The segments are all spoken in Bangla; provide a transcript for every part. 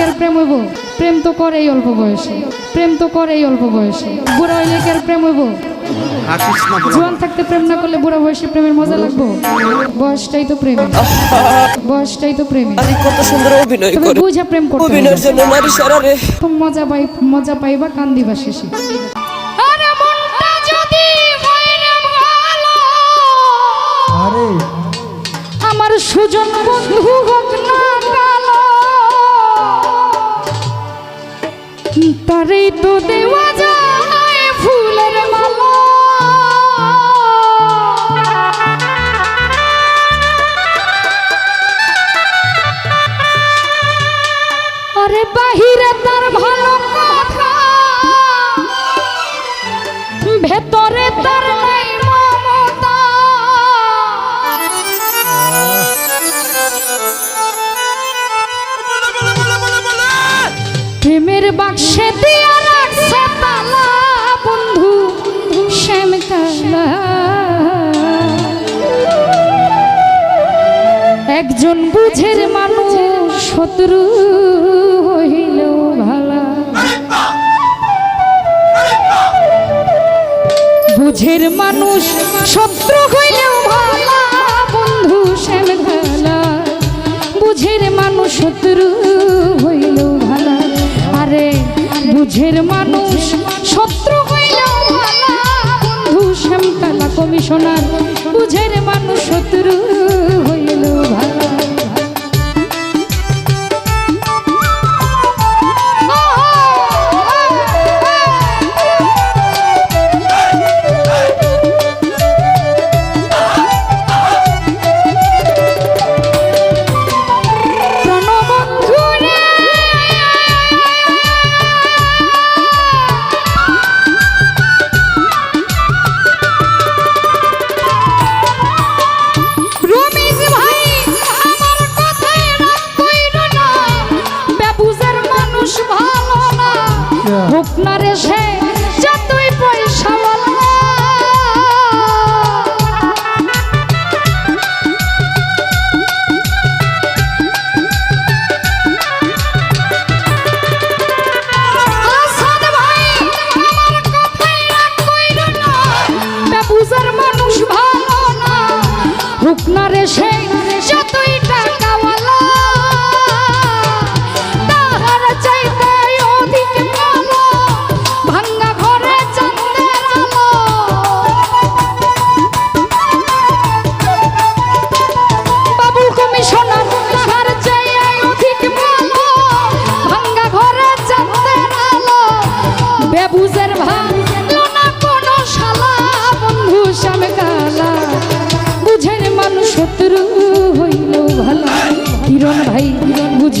কের প্রেম হইব প্রেম তো করেই অল্প বয়সে প্রেম তো করেই অল্প বয়সে। বুড়া হইলে কের প্রেম হইব? হাসিস না বলে জোয়ান থাকতে প্রেম না করলে বুড়া বয়সে প্রেমের মজা লাগবো? বয়সটাই তো প্রেম। বয়সটাই তো প্রেম। কত সুন্দর অভিনয় করে। বুঝা প্রেম করতে অভিনয়ের জন্য নারী সারারে। খুব মজা পাই মজা পাইবা কান্দিবা শেষে। আরে মনটা যদি হইরে ভালো আরে। আমার সুজন বন্ধু একজন বুঝের মানুষ শত্রু হইল ভালা। বুঝের মানুষ শত্রু হইলেও ভালা, বন্ধু শ্যাম বুঝের মানুষ শত্রু হইল ভালা। আরে, বুঝের মানুষ শত্রু হইলেও ভালা, বন্ধু শ্যাম কালা কমিশনার। বুঝের মানুষ শত্রু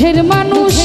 বুঝের মানুষ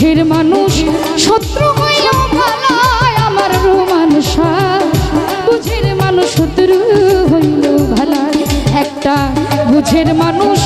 মাঝের মানুষ, শত্রু হইও ভালায় আমার রোমান বুঝের মানুষ শত্রু হইল ভালায়। একটা বুঝের মানুষ